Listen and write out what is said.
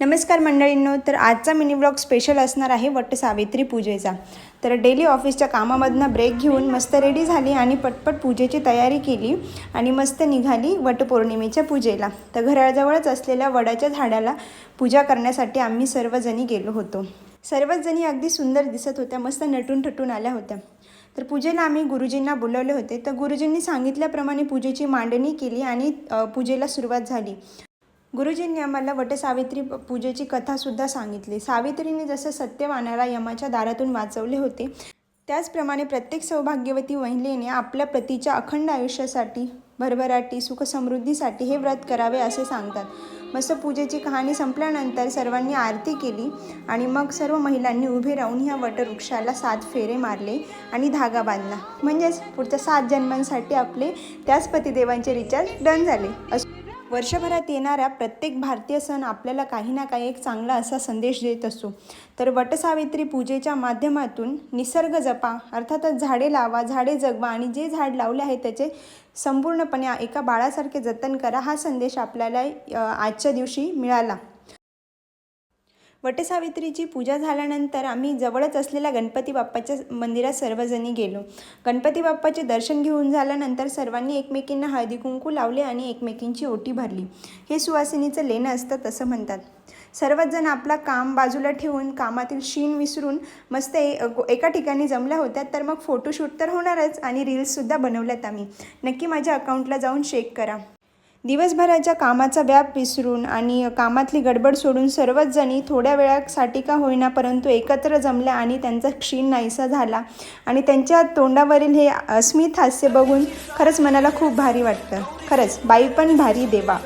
नमस्कार मंडळींनो तर आजचा मिनी ब्लॉग स्पेशल असणार आहे वट सावित्री पूजेचा. तर डेली ऑफिसच्या कामामधनं ब्रेक घेऊन मस्त रेडी झाली आणि पटपट पूजेची तयारी केली आणि मस्त निघाली वटपौर्णिमेच्या पूजेला. तर घराजवळच असलेल्या वडाच्या झाडाला पूजा करण्यासाठी आम्ही सर्वजणी गेलो होतो. सर्वच जणी अगदी सुंदर दिसत होत्या मस्त नटून ठटून आल्या होत्या. तर पूजेला आम्ही गुरुजींना बोलवले होते. तर गुरुजींनी सांगितल्याप्रमाणे पूजेची मांडणी केली आणि पूजेला सुरुवात झाली. गुरुजींनी आम्हाला वटसावित्री पूजेची कथासुद्धा सांगितली. सावित्रीने जसं सत्यवानाला यमाच्या दारातून वाचवले होते त्याचप्रमाणे प्रत्येक सौभाग्यवती महिलेने आपल्या पतीच्या अखंड आयुष्यासाठी भरभराटी सुखसमृद्धीसाठी हे व्रत करावे असे सांगतात. मस्त पूजेची कहाणी संपल्यानंतर सर्वांनी आरती केली आणि मग सर्व महिलांनी उभे राहून ह्या वटवृक्षाला सात फेरे मारले आणि धागा बांधला. म्हणजेच पुढच्या सात जन्मांसाठी आपले त्याच पतिदेवांचे रिचार्ज डन झाले. असं वर्षभरात येणारा प्रत्येक भारतीय सण आपल्याला काही ना काही एक चांगला असा संदेश देत असतो तर वटसावित्री पूजेच्या माध्यमातून निसर्ग जपा अर्थातच झाडे लावा झाडे जगवा आणि जे झाड लावले आहे त्याचे संपूर्णपणे एका बाळासारखे जतन करा हा संदेश आपल्याला आजच्या दिवशी मिळाला. वटसावित्रीची पूजा झाल्यानंतर आम्ही जवळच असलेल्या गणपती बाप्पाच्या मंदिरात सर्वजणी गेलो. गणपती बाप्पाचे दर्शन घेऊन झाल्यानंतर सर्वांनी एकमेकींना हळदी कुंकू लावले आणि एकमेकींची ओटी भरली. हे सुवासिनीचं लेणं असतं तसं म्हणतात. सर्वच जण आपला काम बाजूला ठेवून कामातील शीण विसरून मस्त एका ठिकाणी जमल्या होत्या तर मग फोटोशूट तर होणारच आणि रील्ससुद्धा बनवल्यात आम्ही. नक्की माझ्या अकाउंटला जाऊन चेक करा. दिवसभराच्या कामाचा व्याप विसरून आणि कामातली गडबड सोडून सर्वच जणी थोड्या वेळासाठी का होईना परंतु एकत्र जमल्या आणि त्यांचा क्षीण नाहीसा झाला. आणि त्यांच्या तोंडावरील हे अस्मित हास्य बघून खरंच मनाला खूप भारी वाटतं. खरंच बाई पण भारी देवा.